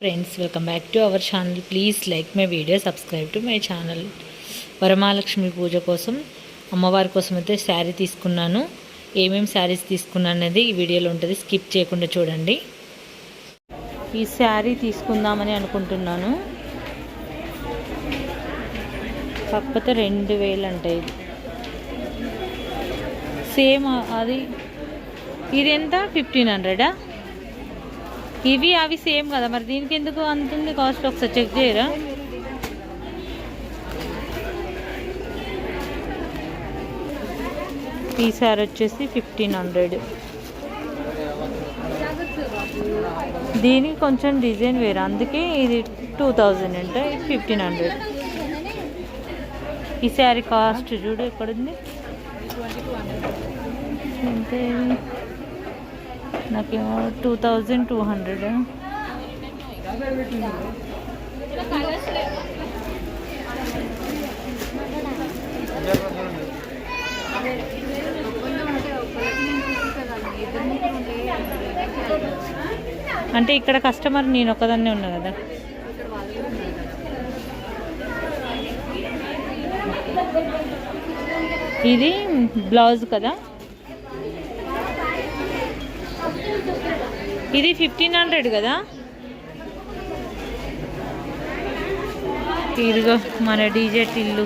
Friends welcome back to our channel please like my video subscribe to my channel Varamahalakshmi puja కోసం అమ్మవారి కోసం అయితే శారీ తీసుకున్నాను. ఏమేమి శారీస్ తీసుకున్నాను అనేది ఈ వీడియోలో ఉంటుంది. స్కిప్ చేయకుండా చూడండి. ఈ శారీ తీసుకుందామని అనుకుంటున్నాను. కాకపోతే రెండు వేలు అంటే ఇది. సేమ్ అది ఇది ఎంత? ఫిఫ్టీన్ హండ్రెడా ఇవి అవి సేమ్ కదా. మరి దీనికి ఎందుకు అంతుంది కాస్ట్ ఒకసారి చెక్ చేయరా? ఈ సారీ వచ్చేసి ఫిఫ్టీన్ హండ్రెడ్. దీనికి కొంచెం డిజైన్ వేరే. అందుకే ఇది టూ థౌజండ్ అంటే ఫిఫ్టీన్ హండ్రెడ్. ఈ శారీ కాస్ట్ చూడు ఎక్కడుంది? ఇది? నాకేమో టూ థౌజండ్ టూ హండ్రెడ్. అంటే ఇక్కడ కస్టమర్ నేను ఒక్కదాన్నే ఉన్నా కదా. ఇది బ్లౌజ్ కదా. ఇది ఫిఫ్టీన్ హండ్రెడ్ కదా? ఇదిగో మన డీజే టిల్లు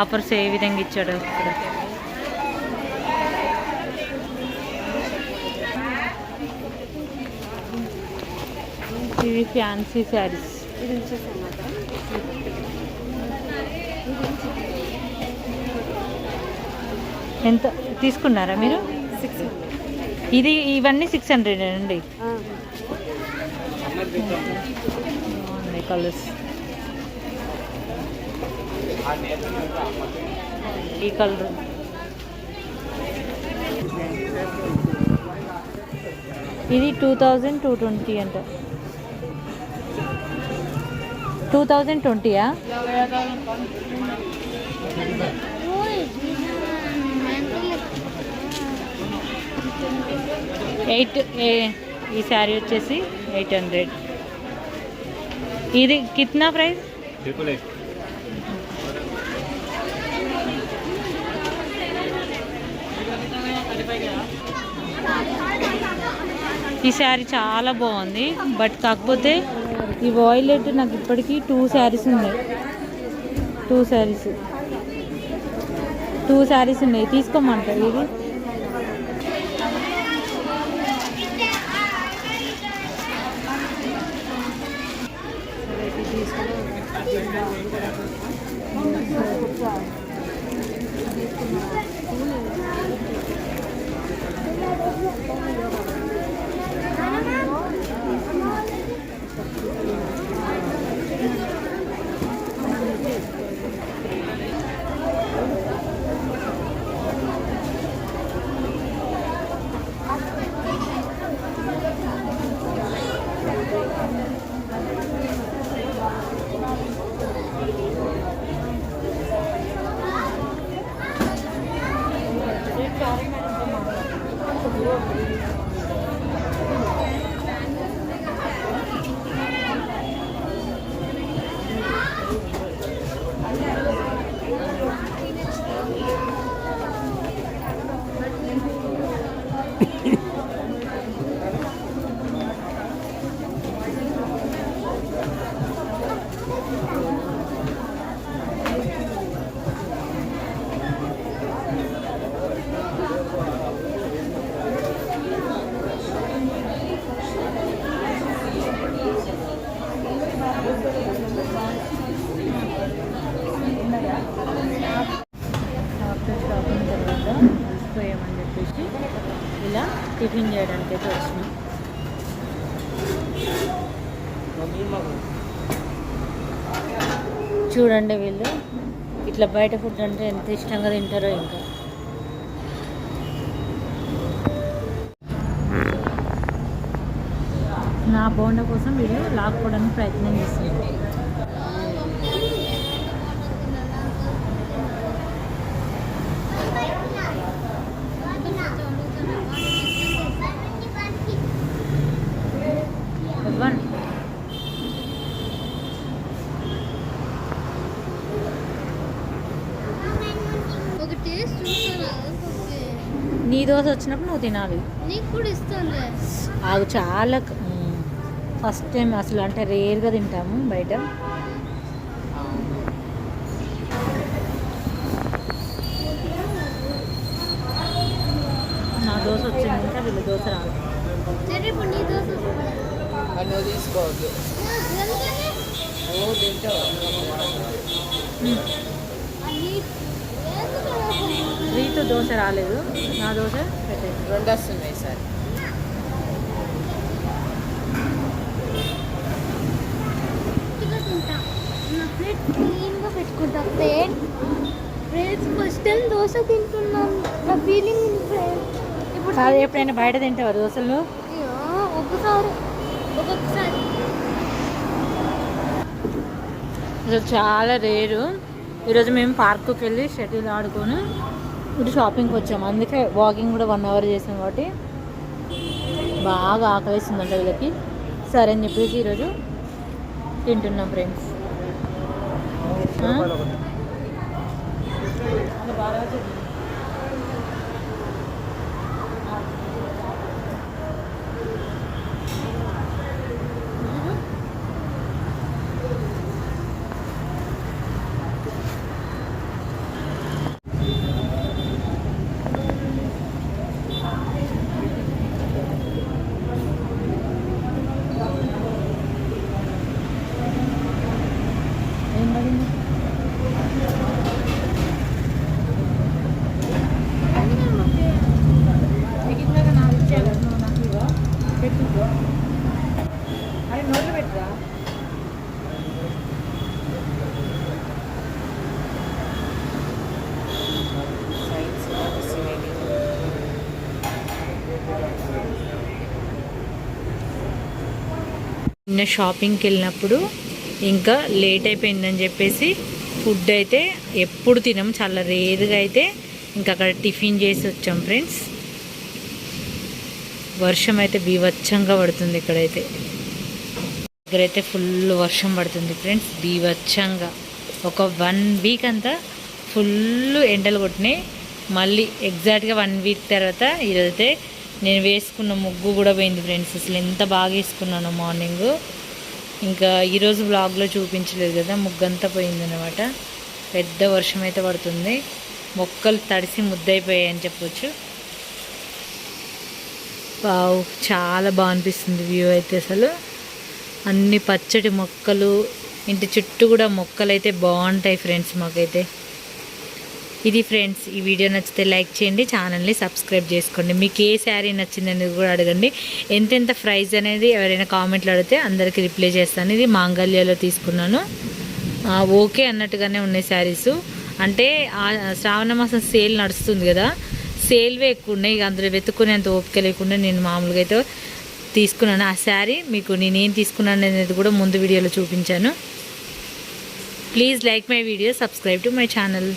ఆఫర్స్ ఏ విధంగా ఇచ్చాడు ఇక్కడ. ఇవి ఫ్యాన్సీ శారీస్. ఎంత తీసుకున్నారా మీరు? సిక్స్ ఇది ఇవన్నీ సిక్స్ హండ్రెడ్ అండి. కలర్స్ ఈ కలర్ ఇది టూ థౌజండ్ టూ ట్వంటీ అంట. టూ థౌజండ్ ట్వంటీయా ఎయిట్ ఈ శారీ వచ్చేసి ఎయిట్ హండ్రెడ్. ఇది కిత్నా ప్రైస్? ఈ శారీ చాలా బాగుంది బట్ కాకపోతే ఈ వాయిలెట్ నాకు ఇప్పటికీ టూ శారీస్ ఉన్నాయి. టూ శారీస్. టూ శారీస్ ఉన్నాయి తీసుకోమంటారు ఇది? టిఫిన్ చేయడానికి అయితే వచ్చినాం. చూడండి వీళ్ళు. ఇట్లా బయట ఫుడ్ అంటే ఎంత ఇష్టంగా తింటారో ఇంకా. నా బోండా కోసం వీళ్ళు లాక్కోవడానికి ప్రయత్నం చేస్తున్నారు. నీ దోశ వచ్చినప్పుడు నువ్వు తినాలి. అవి చాలా ఫస్ట్ టైం అసలు అంటే రేర్గా తింటాము బయట. నా దోశ వచ్చింది ఇంకా వీళ్ళ దోశ రాదు. తీసుకోవద్దు ఎందుకని నువ్వు తింటావు అది ఎందుకు రీతు దోశ రాలేదు. నా దోశ పెట్టేసి రెండు వస్తున్నాయి సార్ పెట్టుకుంటా ఫ్రెండ్స్ ఫస్ట్ టైం దోశ తింటున్నాను నా ఫీలింగ్ ఫ్రెండ్స్ ఇప్పుడు కాదు ఎప్పుడైనా బయట తింటావా దోశలు? అయ్యో, ఒకసారి ఒక్కొక్కసారి అసలు చాలా రేరు. ఈరోజు మేము పార్కుకి వెళ్ళి షటిల్ ఆడుకొని ఇప్పుడు షాపింగ్కి వచ్చాము. అందుకే వాకింగ్ కూడా వన్ అవర్ చేసాం కాబట్టి బాగా ఆకలిస్తుందంట వీళ్ళకి. సరే అని చెప్పేసి ఈరోజు తింటున్నాం ఫ్రెండ్స్ ఏం నిన్న షాపింగ్కి వెళ్ళినప్పుడు ఇంకా లేట్ అయిపోయిందని చెప్పేసి ఫుడ్ అయితే ఎప్పుడు తినం చాలా రేరుగా అయితే ఇంకా అక్కడ టిఫిన్ చేసి వచ్చాం ఫ్రెండ్స్. వర్షం అయితే బీవచ్చంగా పడుతుంది ఇక్కడైతే. ఇక్కడైతే ఫుల్ వర్షం పడుతుంది ఫ్రెండ్స్ బీవచ్చంగా. ఒక వన్ వీక్ అంతా ఫుల్ ఎండలు కొట్టినాయి. మళ్ళీ ఎగ్జాక్ట్గా వన్ వీక్ తర్వాత ఈరోజైతే నేను వేసుకున్న ముగ్గు కూడా పోయింది ఫ్రెండ్స్. అసలు ఎంత బాగా వేసుకున్నాను మార్నింగ్. ఇంకా ఈరోజు బ్లాగ్లో చూపించలేదు కదా ముగ్గు అంతా పోయిందనమాట పెద్ద వర్షం అయితే పడుతుంది. మొక్కలు తడిసి ముద్దయిపోయాయి అని చెప్పొచ్చు. వావ్ చాలా బాగా అనిపిస్తుంది వ్యూ అయితే అసలు. అన్ని పచ్చటి మొక్కలు ఇంటి చుట్టూ కూడా మొక్కలు అయితే బాగుంటాయి ఫ్రెండ్స్ మాకైతే. ఇది ఫ్రెండ్స్ ఈ వీడియో నచ్చితే లైక్ చేయండి ఛానల్ని సబ్స్క్రైబ్ చేసుకోండి. మీకు ఏ శారీ నచ్చింది అనేది కూడా అడగండి. ఎంతెంత ప్రైస్ అనేది ఎవరైనా కామెంట్లు అడిగితే అందరికీ రిప్లై చేస్తాను. ఇది మాంగళ్యాలో తీసుకున్నాను. ఓకే అన్నట్టుగానే ఉన్నాయి శారీస్. అంటే శ్రావణ మాసం సేల్ నడుస్తుంది కదా సేల్వే ఎక్కువ ఉన్నాయి. ఇక అందులో వెతుక్కునేంత ఓపిక లేకుండా నేను మామూలుగా అయితే తీసుకున్నాను. ఆ శారీ మీకు నేనేం తీసుకున్నాను అనేది కూడా ముందు వీడియోలో చూపించాను. Please like my video subscribe to my channel.